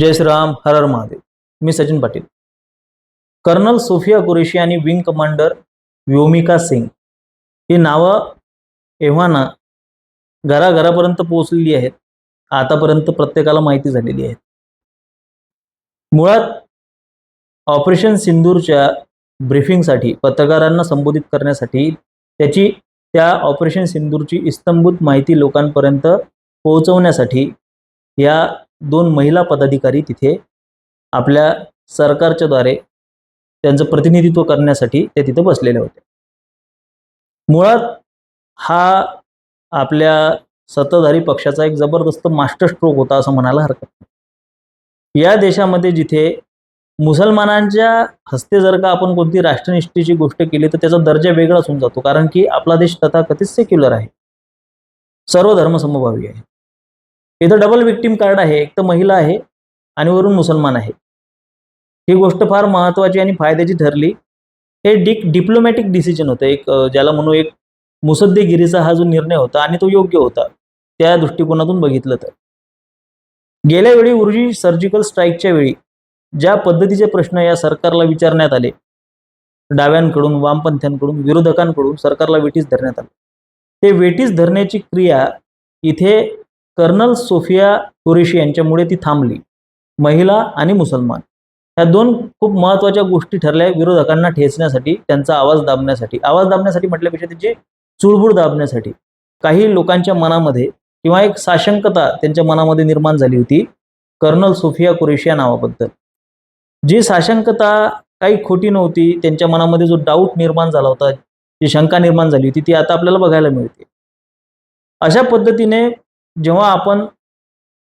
जय श्रीराम हर हर महादेव. मी सचिन पाटील. कर्नल सोफिया कुरेशी आणि विंग कमांडर व्योमिका सिंग. ही नावं एव्हाना घराघरापर्यंत पोहोचलेली आहेत. आतापर्यंत प्रत्येकाला माहिती झालेली आहे मुळात ऑपरेशन सिंदूरच्या ब्रीफिंगसाठी पत्रकारांना संबोधित करण्यासाठी त्याची त्या ऑपरेशन सिंदूरची इस्तंभूत माहिती लोकांपर्यंत पोहोचवण्यासाठी या दोन महिला पदाधिकारी तिथे आपल्या सरकारच्या द्वारे त्यांचं प्रतिनिधित्व करण्यासाठी ते तिथे बसलेले होते. मुळात हा आपल्या सत्ताधारी पक्षाचा एक जबरदस्त मास्टर स्ट्रोक होता असं म्हणायला हरकत नाही. या देशामध्ये जिथे मुसलमानांच्या हस्ते जर का आपण कोणती राष्ट्रनिष्ठेची गोष्ट केली तर त्याचा दर्जा वेगळाच होऊन जातो कारण की आपला देश तथाकथित सेक्युलर आहे. सर्व धर्म समभावी आहे. इथं डबल विक्टीम कार्ड आहे एक तर महिला आहे आणि वरून मुसलमान आहे. ही गोष्ट फार महत्त्वाची आणि फायद्याची ठरली. हे डिक डिप्लोमॅटिक डिसिजन होतं. एक ज्याला म्हणू एक मुसद्देगिरीचा हा जो निर्णय होता आणि तो योग्य होता त्या दृष्टिकोनातून बघितलं तर. गेल्या वेळी उर्जी सर्जिकल स्ट्राईकच्या वेळी ज्या पद्धतीचे प्रश्न या सरकारला विचारण्यात आले डाव्यांकडून वामपंथ्यांकडून विरोधकांकडून सरकारला वेटीस धरण्यात आले. ते वेटीस धरण्याची क्रिया इथे कर्नल सोफिया कुरेशी यांच्यामुळे ती थांबली. महिला आणि मुसलमान. ह्या दोन खूप महत्त्वाच्या गोष्टी ठरल्या विरोधकांना ठेचण्यासाठी त्यांचा आवाज दाबण्यासाठी. आवाज दाबण्यासाठी म्हटल्यापेक्षा त्यांची चुळबुळ दाबण्यासाठी. काही लोकांच्या मनामध्ये किंवा एक साशंकता त्यांच्या मनामध्ये निर्माण झाली होती कर्नल सोफिया कुरेशी या नावाबद्दल. जी साशंकता काही खोटी नव्हती त्यांच्या मनामध्ये जो डाऊट निर्माण झाला होता जी शंका निर्माण झाली होती ती आता आपल्याला बघायला मिळते. अशा पद्धतीने जेव्हा आपण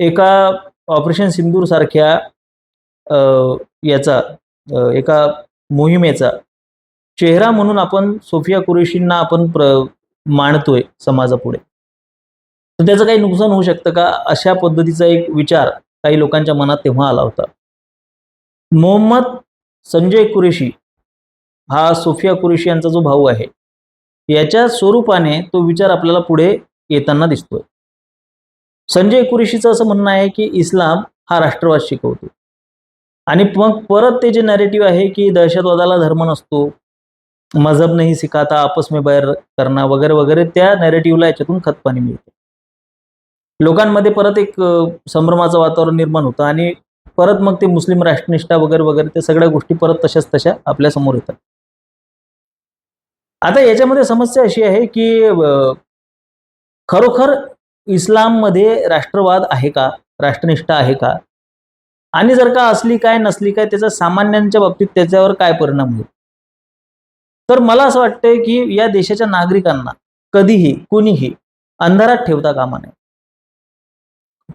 एका ऑपरेशन सिंदूर सारख्या याचा एका मोहिमेचा चेहरा म्हणून आपण सोफिया कुरेशींना आपण प्र मांडतोय समाजापुढे. तर त्याचं काही नुकसान होऊ शकतं का? अशा पद्धतीचा एक विचार काही लोकांच्या मनात तेव्हा आला होता. मोहम्मद संजय कुरेशी हा सोफिया कुरेशी यांचा जो भाऊ आहे याच्या स्वरूपाने तो विचार आपल्याला पुढे येताना दिसतोय. संजय कुरेशीचं असं म्हणणं आहे की इस्लाम हा राष्ट्रवाद शिकवतो आणि मग परत ते जे नॅरेटिव्ह आहे की दहशतवादाला धर्म नसतो मजहब नाही सिखाता आपस में बैर करणं वगैरे वगैरे त्या नॅरेटिव्हला याच्यातून खतपाणी मिळते. लोकांमध्ये परत एक संभ्रमाचं वातावरण निर्माण होतं आणि परत मग ते मुस्लिम राष्ट्रनिष्ठा वगैरे वगैरे त्या सगळ्या गोष्टी परत तशाच तशा आपल्यासमोर येतात. आता याच्यामध्ये समस्या अशी आहे की खरोखर इस्लाममध्ये राष्ट्रवाद आहे का? राष्ट्रनिष्ठा आहे का? आणि जर का असली काय नसली काय त्याचा सामान्यांच्या बाबतीत त्याच्यावर काय परिणाम होईल? तर मला असं वाटतंय की या देशाच्या नागरिकांना कधीही कुणीही अंधारात ठेवता कामा नये.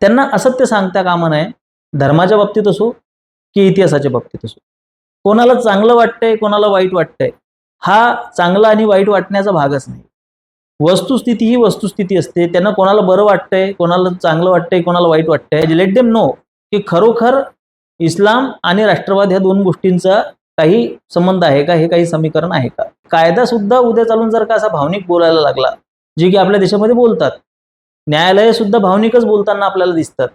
त्यांना असत्य सांगता कामा नये. धर्माच्या बाबतीत असो की इतिहासाच्या बाबतीत असो. कोणाला चांगलं वाटतंय कोणाला वाईट वाटतंय हा चांगला आणि वाईट वाटण्याचा भागच नाही. वस्तुस्थिती ही वस्तुस्थिती असते. त्यांना कोणाला बरं वाटतंय कोणाला चांगलं वाटतंय कोणाला वाईट वाटतंय लेट देम नो की खरोखर इस्लाम आणि राष्ट्रवाद ह्या दोन गोष्टींचा काही संबंध आहे का? हे काही समीकरण आहे का? कायदा सुद्धा उद्या चालून जर का असा भावनिक बोलायला लागला जे की आपल्या देशामध्ये बोलतात न्यायालय सुद्धा भावनिकच बोलताना आपल्याला दिसतात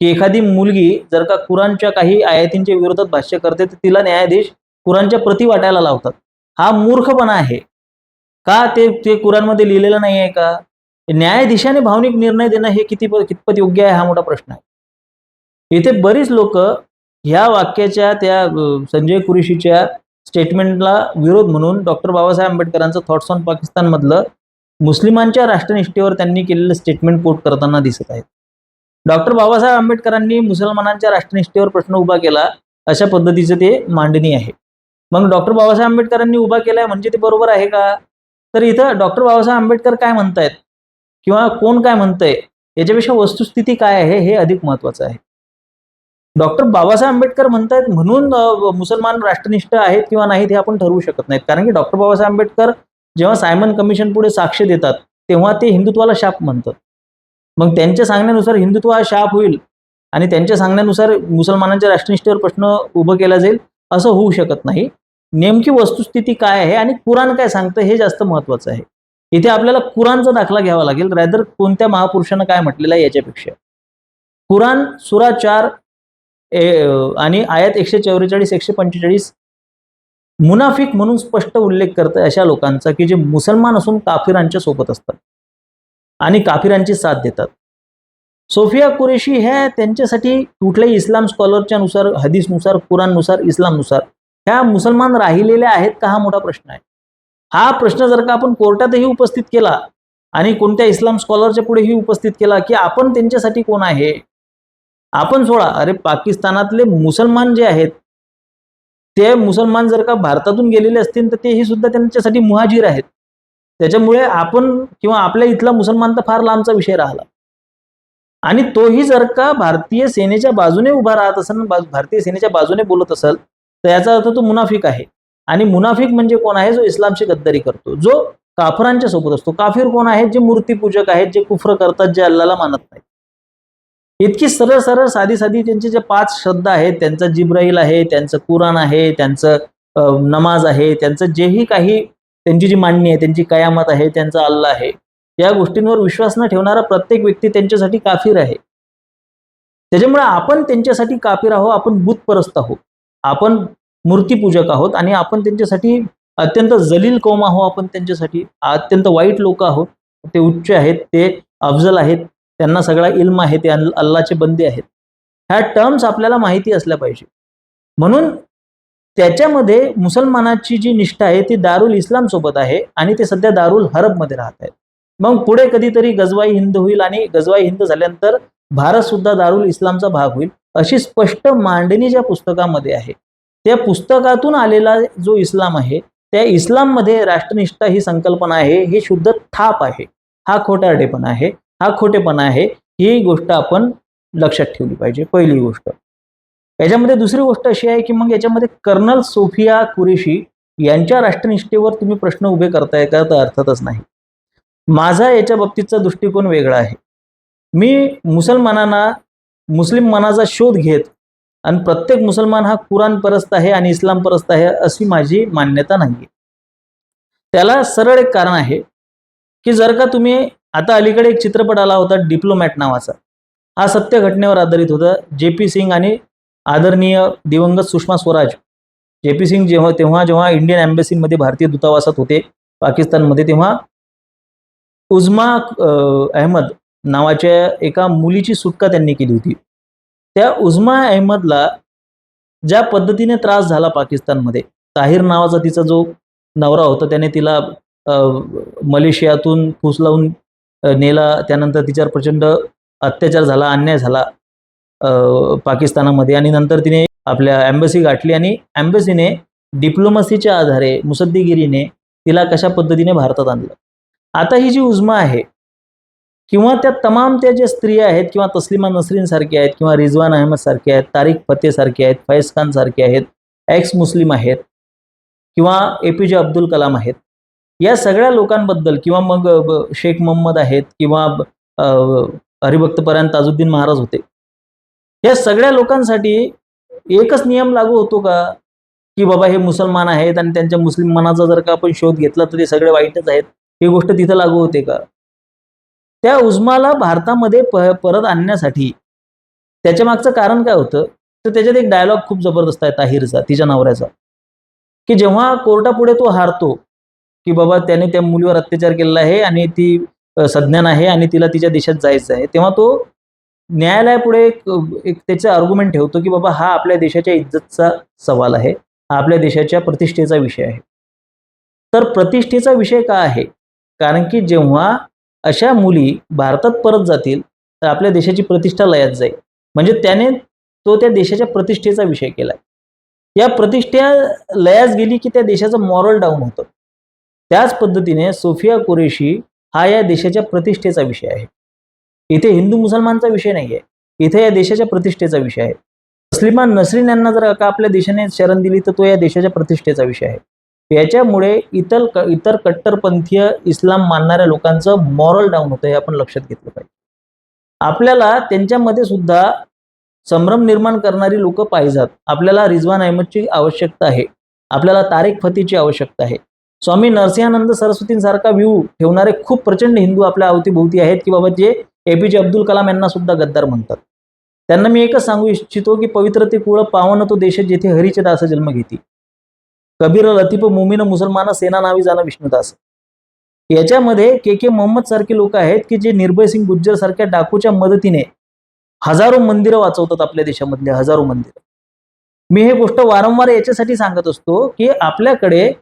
की एखादी मुलगी जर का कुराणच्या काही आयातींच्या विरोधात भाष्य करते तर तिला न्यायाधीश कुराणच्या प्रती वाटायला लावतात. हा मूर्खपणा आहे. का ते ते कुराणमध्ये लिहिलेलं नाही आहे का? न्यायाधीशाने भावनिक निर्णय देणं हे किती कितपत योग्य आहे हा मोठा प्रश्न आहे. इथे बरीच लोक ह्या वाक्याच्या त्या संजय कुरेशीच्या स्टेटमेंटला विरोध म्हणून डॉक्टर बाबासाहेब आंबेडकरांचं थॉट्स ऑन पाकिस्तानमधलं मुस्लिमांच्या राष्ट्रनिष्ठेवर त्यांनी केलेलं स्टेटमेंट कोट करताना दिसत आहेत. डॉक्टर बाबासाहेब आंबेडकरांनी मुसलमानांच्या राष्ट्रनिष्ठेवर प्रश्न उभा केला अशा पद्धतीचं ते मांडणी आहे. मग डॉक्टर बाबासाहेब आंबेडकरांनी उभा केलाय म्हणजे ते बरोबर आहे का? तर इथं डॉक्टर बाबासाहेब आंबेडकर काय म्हणतायत? किंवा कोण काय म्हणतंय? याच्यापेक्षा वस्तुस्थिती काय आहे? हे अधिक महत्वाचं आहे. डॉक्टर बाबासाहेब आंबेडकर म्हणतायत म्हणून मुसलमान राष्ट्रनिष्ठ आहेत किंवा नाहीत हे आपण ठरवू शकत नाहीत. कारण की डॉक्टर बाबासाहेब आंबेडकर जेव्हा सायमन कमिशन पुढे साक्ष देतात तेव्हा ते हिंदुत्वाला शाप म्हणतात. मग त्यांच्या सांगण्यानुसार हिंदुत्व हा शाप होईल आणि त्यांच्या सांगण्यानुसार मुसलमानांच्या राष्ट्रनिष्ठेवर प्रश्न उभं केला जाईल असं होऊ शकत नाही. नेमकी वस्तुस्थिती काय आहे आणि कुराण काय सांगतं हे जास्त महत्वाचं आहे. इथे आपल्याला कुराणचा दाखला घ्यावा लागेल रॅदर कोणत्या महापुरुषानं काय म्हटलेलं आहे याच्यापेक्षा. कुराण सुरा चार ए- आणि आयात एकशे चौवेचाळीस एकशे पंचेचाळीस मुनाफिक म्हणून स्पष्ट उल्लेख करतं अशा लोकांचा की जे मुसलमान असून काफिरांच्या सोबत असतात आणि काफिरांची साथ देतात. सोफिया कुरेशी ह्या त्यांच्यासाठी कुठल्याही इस्लाम स्कॉलरच्या नुसार हदीसनुसार कुराननुसार इस्लामनुसार ह्या मुसलमान राहिलेल्या आहेत का हा मोठा प्रश्न आहे. हा प्रश्न जर का आपण कोर्टातही उपस्थित केला आणि कोणत्या इस्लाम स्कॉलरच्या पुढेही उपस्थित केला की आपण त्यांच्यासाठी कोण आहे? आपण सोडा. अरे पाकिस्तानातले मुसलमान जे आहेत ते मुसलमान जर का भारतातून गेलेले असतील तर तेही सुद्धा त्यांच्यासाठी मुहाजीर आहेत. त्याच्यामुळे आपण किंवा आपल्या इथला मुसलमान तर फार लांबचा विषय राहिला. आणि तोही जर का भारतीय सेनेच्या बाजूने उभा राहत असेल भारतीय सेनेच्या बाजूने बोलत असेल तर याचा अर्थ तो मुनाफिक आहे. आणि मुनाफिक म्हणजे कोण आहे? जो इस्लामची गद्दारी करतो. जो काफरांच्या सोबत असतो. काफिर कोण आहेत? जे मूर्तीपूजक आहेत जे कुफ्र करतात जे अल्लाला मानत नाहीत. इतकी सरळ सरळ साधी साधी त्यांचे जे पाच श्रद्धा आहेत त्यांचा जिब्राईल आहे त्यांचं कुराण आहे त्यांचं नमाज आहे त्यांचं जेही काही त्यांची जी मांडणी आहे त्यांची कयामत आहे त्यांचा अल्ला आहे या गोष्टींवर विश्वास न ठेवणारा प्रत्येक व्यक्ती त्यांच्यासाठी काफीर आहे. त्याच्यामुळे आपण त्यांच्यासाठी काफीर आहोत आपण बुतपरस्त आहोत. आपण मूर्तीपूजक आहोत आणि आपण त्यांच्यासाठी अत्यंत जलील कौम आहोत आपण त्यांच्यासाठी अत्यंत वाईट लोक आहोत. ते उच्च आहेत ते अफजल आहेत त्यांना सगळा इल्म आहे ते अल्लाचे बंदे आहेत. ह्या टर्म्स आपल्याला माहिती असल्या पाहिजे. म्हणून त्याच्यामध्ये मुसलमानाची जी निष्ठा आहे ती दारुल इस्लाम सोबत आहे आणि ते सध्या दारुल हरबमध्ये राहत आहेत. मग पुढे कधीतरी गजवाई हिंद होईल आणि गजवाई हिंद झाल्यानंतर भारत सुद्धा दारुल इस्लामचा भाग होईल. अशी स्पष्ट मांडणी ज्या पुस्तकामध्ये आहे त्या पुस्तकातून आलेला जो इस्लाम आहे त्या इस्लाममध्ये राष्ट्रनिष्ठा ही संकल्पना आहे ही शुद्ध थाप आहे. हा खोटारडेपणा आहे हा खोटेपणा आहे ही गोष्ट आपण लक्षात ठेवली पाहिजे पहिली गोष्ट. याच्यामध्ये दुसरी गोष्ट अशी आहे की मग याच्यामध्ये कर्नल सोफिया कुरेशी यांच्या राष्ट्रनिष्ठेवर तुम्ही प्रश्न उभे करताय का? तर अर्थातच नाही. माझा याच्या बाबतीतचा दृष्टिकोन वेगळा आहे. मी मुसलमानांना मुस्लिम मनाचा शोध घेत आणि प्रत्येक मुसलमान हा कुराण परस्त आहे आणि इस्लाम परस्त आहे अशी माझी मान्यता नाही त्याला सरळ एक कारण आहे की जर का तुम्ही आता अलीकडे एक चित्रपट आला होता डिप्लोमॅट नावाचा. हा सत्य घटनेवर आधारित होता. जे पी सिंग आणि आदरणीय दिवंगत सुषमा स्वराज. जे पी सिंग जेव्हा तेव्हा जेव्हा इंडियन एम्बेसीमध्ये भारतीय दूतावासात होते पाकिस्तानमध्ये तेव्हा उजमा अहमद नावाच्या एका मुलीची सुटका त्यांनी केली होती. त्या उजमा अहमदला ज्या पद्धतीने त्रास झाला पाकिस्तानमध्ये ताहिर नावाचा तिचा जो नवरा होता त्याने तिला मलेशियातून फूस लावून नेला. त्यानंतर तिच्यावर प्रचंड अत्याचार झाला अन्याय झाला पाकिस्तानामध्ये. आणि नंतर तिने आपल्या एम्बसी गाठली आणि एम्बसीने डिप्लोमसीच्या आधारे मुसद्दीगिरीने तिला कशा पद्धतीने भारतात आणलं? आता ही जी उजमा आहे किंवा त्या तमाम त्या ज्या स्त्रिया आहेत किंवा तस्लिमा नसरीनसारख्या आहेत किंवा रिजवान अहमद सारखे आहेत तारिक फतेसारखे आहेत फैज खान सारखे आहेत एक्स मुस्लिम आहेत किंवा ए पी जे अब्दुल कलाम आहेत या सगळ्या लोकांबद्दल किंवा मग शेख मोहम्मद आहेत किंवा हरिभक्तपरायण ताजुद्दीन महाराज होते या सगळ्या लोकांसाठी एकच नियम लागू होतो का? की बाबा हे मुसलमान आहेत आणि त्यांच्या मुस्लिम मनाचा जर का आपण शोध घेतला तर ते सगळे वाईटच आहेत ही गोष्ट तिथं लागू होते का? त्या उजमाला भारतामध्ये प परत आणण्यासाठी. त्याच्या मागचं कारण काय होतं? तर त्याच्यात एक डायलॉग खूप जबरदस्त आहे ताहिरचा तिच्या नवऱ्याचा. की जेव्हा कोर्टापुढे तो हारतो की बाबा त्याने त्या मुलीवर अत्याचार केलेला आहे आणि ती संज्ञान सज्ञान आहे आणि तिला तिच्या देशात जायचं आहे तेव्हा तो न्यायालयापुढे एक एक त्याचं आर्ग्युमेंट ठेवतो की बाबा हा आपल्या देशाच्या इज्जतचा सवाल आहे हा आपल्या देशाच्या प्रतिष्ठेचा विषय आहे. तर प्रतिष्ठेचा विषय का आहे? कारण की जेव्हा अशा मुली भारतात परत जातील तर आपल्या देशाची प्रतिष्ठा लयात जाईल. म्हणजे त्याने तो त्या देशाच्या प्रतिष्ठेचा विषय केला या प्रतिष्ठा लयास गेली की त्या देशाचं मॉरल डाऊन होतं. त्याच पद्धतीने सोफिया कुरेशी हा या देशाच्या प्रतिष्ठेचा विषय आहे. इथे हिंदू मुसलमानचा विषय नाही आहे इथे या देशाच्या प्रतिष्ठेचा विषय आहे. तस्लिमान नसरीन यांना जर का आपल्या देशाने शरण दिली तर तो या देशाच्या प्रतिष्ठेचा विषय आहे. याच्यामुळे इतर क- इतर कट्टरपंथीय इस्लाम मानणाऱ्या लोकांचं मॉरल डाऊन होतं हे आपण लक्षात घेतलं पाहिजे. आपल्याला त्यांच्यामध्ये सुद्धा संभ्रम निर्माण करणारी लोक पाहिजात. आपल्याला रिजवान अहमदची आवश्यकता आहे. आपल्याला तारेक फतीची आवश्यकता आहे. स्वामी नरसिंहानंद सरस्वतींसारखा व्ह्यू ठेवणारे खूप प्रचंड हिंदू आपल्या अवतीभोवती आहेत की बाबा जे ए पी जे अब्दुल कलाम यांना सुद्धा गद्दार म्हणतात. त्यांना मी एकच सांगू इच्छितो की पवित्र ते कुळ पावन तो देश जेथे हरीचे दास जन्म घेते कबीर लतीफ मुमीन मुसलमान सेना नावी जाणं विष्णुदास. याच्यामध्ये के के मोहम्मद सारखे लोक आहेत की जे निर्भय सिंग गुज्जर सारख्या डाकूच्या मदतीने हजारो मंदिरं वाचवतात आपल्या देशामधले हजारो मंदिरं. मी हे गोष्ट वारंवार याच्यासाठी सांगत असतो की आपल्याकडे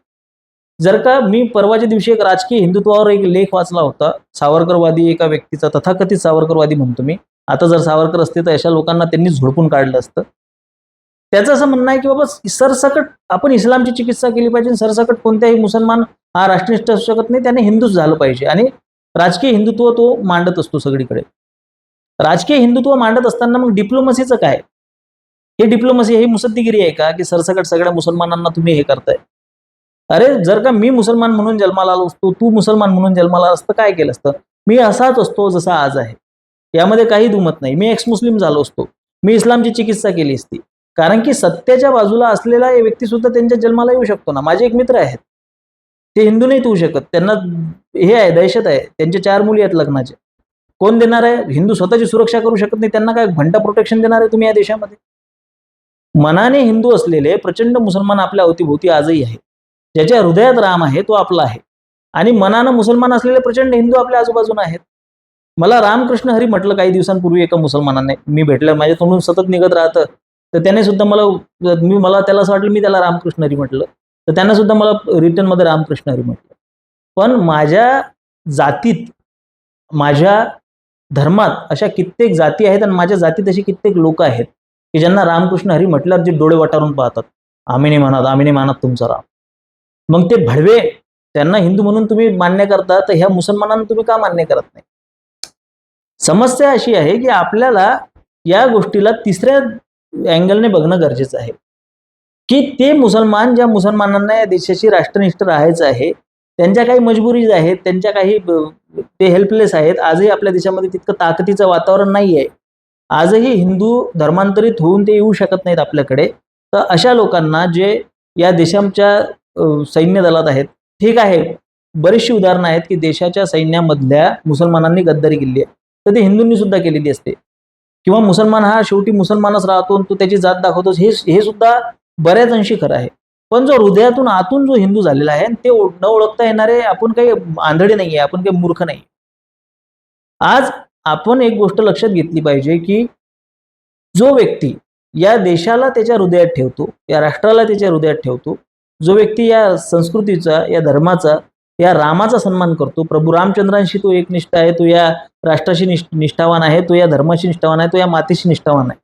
जर का मी परवाच्या दिवशी एक राजकीय हिंदुत्वावर एक लेख वाचला होता सावरकरवादी एका व्यक्तीचा तथाकथित सावरकरवादी म्हणतो मी. आता जर सावरकर असते तर अशा लोकांना त्यांनी झोडपून काढलं असतं. त्याचं असं म्हणणं आहे की बाबा सरसकट आपण इस्लामची चिकित्सा केली पाहिजे सरसकट कोणत्याही मुसलमान हा राष्ट्रनिष्ठ असू शकत नाही त्याने हिंदूच झालं पाहिजे. आणि राजकीय हिंदुत्व तो मांडत असतो सगळीकडे. राजकीय हिंदुत्व मांडत असताना मग डिप्लोमसीचं काय? हे डिप्लोमसी ही मुसद्दीगिरी आहे का? की सरसकट सगळ्या मुसलमानांना तुम्ही हे करताय? अरे जर का मी मुसलमान म्हणून जन्माला आलो असतो तू मुसलमान म्हणून जन्माला असतं काय केलं असतं? मी असाच असतो जसा आज आहे. यामध्ये काही दुमत नाही. मी एक्स मुस्लिम झालो असतो. मी इस्लामची चिकित्सा केली असती. कारण की सत्याच्या बाजूला असलेला व्यक्ती सुद्धा त्यांच्या जन्माला येऊ शकतो ना. माझे एक मित्र आहेत. ते हिंदू नाहीत होऊ शकत. त्यांना हे आहे दहशत आहे. त्यांचे चार मुली आहेत लग्नाचे. कोण देणार आहे? हिंदू स्वतःची सुरक्षा करू शकत नाही. त्यांना काय घंटा प्रोटेक्शन देणार आहे तुम्ही या देशामध्ये? मनाने हिंदू असलेले प्रचंड मुसलमान आपल्या अवतीभोवती आजही आहे ज्याच्या हृदयात राम आहे तो आपला आहे. आणि मनानं मुसलमान असलेले प्रचंड हिंदू आपल्या आजूबाजूला आहेत. मला रामकृष्ण हरी म्हटलं काही दिवसांपूर्वी एका मुसलमानाने. मी भेटलं माझ्या तोंडून सतत निघत राहतं. तर त्याने सुद्धा मला मी मला त्याला असं वाटलं मी त्याला रामकृष्ण हरी म्हटलं. तर त्यांना सुद्धा मला रिटर्नमध्ये रामकृष्ण हरी म्हटलं. पण माझ्या जातीत माझ्या धर्मात अशा कित्येक जाती आहेत आणि माझ्या जातीत अशी कित्येक लोक आहेत की ज्यांना रामकृष्ण हरी म्हटल्यावर जे डोळे वटारून पाहतात. आम्ही नाही म्हणत आम्ही नाही मानत तुमचा राम. मग ते भडवे त्यांना हिंदू म्हणून तुम्ही मान्य करता तर ह्या मुसलमानांना तुम्ही का मान्य करत नाही? समस्या अशी आहे की आपल्याला या गोष्टीला तिसऱ्या अँगलने बघणं गरजेचं आहे. की ते मुसलमान ज्या मुसलमानांना या देशाची राष्ट्रनिष्ठ राहायचं आहे त्यांच्या काही मजबुरीज आहेत त्यांच्या काही ते हेल्पलेस आहेत आजही आपल्या देशामध्ये तितकं ताकदीचं वातावरण नाही आहे आजही हिंदू धर्मांतरित होऊन ते येऊ शकत नाहीत आपल्याकडे. तर अशा लोकांना जे या देशाच्या सैन्य दलात आहेत ठीक आहे. बरीचशी उदाहरणं आहेत की देशाच्या सैन्यामधल्या मुसलमानांनी गद्दारी केली आहे. तर ती हिंदूंनी सुद्धा केलेली असते. किंवा मुसलमान हा शेवटी मुसलमानच राहतो तो त्याची जात दाखवतो हे हे सुद्धा बऱ्याच अंशी खरं आहे. पण जो हृदयातून आतून जो हिंदू झालेला आहे ते न ओळखता येणारे आपण काही आंधळे नाही आहे आपण काही मूर्ख नाही आज आपण एक गोष्ट लक्षात घेतली पाहिजे की जो व्यक्ती या देशाला त्याच्या हृदयात ठेवतो या राष्ट्राला त्याच्या हृदयात ठेवतो जो व्यक्ती या संस्कृतीचा या धर्माचा या रामाचा सन्मान करतो. प्रभू रामचंद्रांशी तो एकनिष्ठ आहे तो या राष्ट्राशी निष्ठावान आहे तो या धर्माशी निष्ठावान आहे तो या मातेशी निष्ठावान आहे.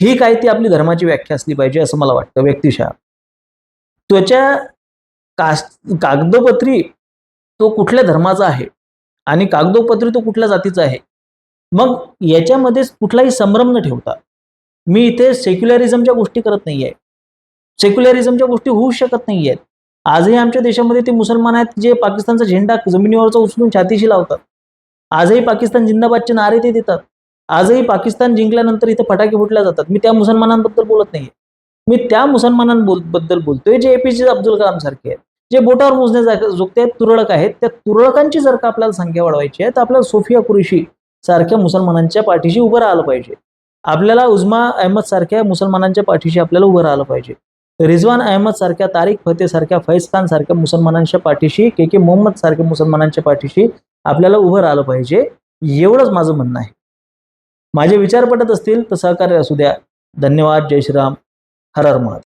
ही काय ती आपली धर्माची व्याख्या असली पाहिजे असं मला वाटतं व्यक्तिशः. त्वच्या कास कागदोपत्री तो कुठल्या धर्माचा आहे आणि कागदोपत्री तो कुठल्या जातीचा आहे? मग याच्यामध्ये कुठलाही संभ्रम न ठेवता मी इथे सेक्युलरिझमच्या गोष्टी करत नाही आहे सेक्युलरिझमच्या गोष्टी होऊ शकत नाही आहेत आजही आमच्या देशामध्ये ते मुसलमान आहेत जे पाकिस्तानचा झेंडा जमिनीवरचा उचलून छातीशी लावतात. आजही पाकिस्तान जिंदाबादचे नारे ते देतात. आजही पाकिस्तान जिंकल्यानंतर इथं फटाके फुटल्या जातात. मी त्या मुसलमानांबद्दल बोलत नाही मी त्या मुसलमानांबद्दल बोलतोय जे एपीजे अब्दुल कलाम सारखे आहेत जे बोटावर मोजण्या जोगते आहेत तुरळक आहेत त्या तुरळकांची जर का आपल्याला संख्या वाढवायची आहे तर आपल्याला सोफिया कुरेशी सारख्या मुसलमानांच्या पाठीशी उभं राहिलं पाहिजे. आपल्याला उजमा अहमद सारख्या मुसलमानांच्या पाठीशी आपल्याला उभं राहिलं पाहिजे. रिझवान अहमद सारख्या तारिक फते सारख्या फैज खान सारख्या मुसलमानांच्या पाठीशी के के मोहम्मद सारख्या मुसलमानांच्या पाठीशी आपल्याला उभं राहिलं पाहिजे एवढंच माझं म्हणणं आहे. माझे विचार पटत असतील तर सहकार्य असू द्या. धन्यवाद. जय श्रीराम. हर हर महादेव.